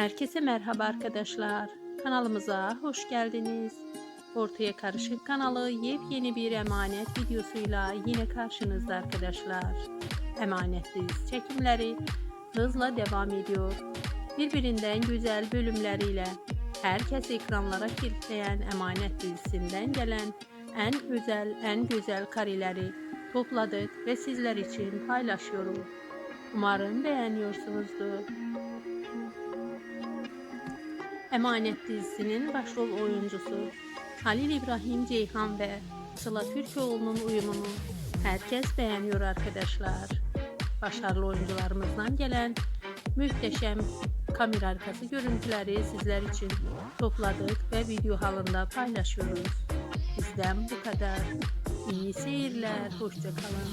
Herkese merhaba arkadaşlar. Kanalımıza hoş geldiniz. Ortaya Karışık kanalı yepyeni bir emanet videosuyla yine karşınızda arkadaşlar. Emanet dizisi çekimleri hızla devam ediyor. Birbirinden güzel bölümleriyle herkes ekranlara kilitleyen Emanet dizisinden gelen en özel, en güzel kareleri topladık ve sizler için paylaşıyoruz. Umarım beğeniyorsunuzdur. Emanet dizisinin başrol oyuncusu Halil İbrahim Ceyhan ve Sıla Türkoğlu'nun uyumunu herkes beğeniyor arkadaşlar. Başarılı oyuncularımızdan gelen muhteşem kamera arkası görüntüleri sizler için topladık ve video halinde paylaşıyoruz. Bizden bu kadar. İyi seyirler, hoşçakalın.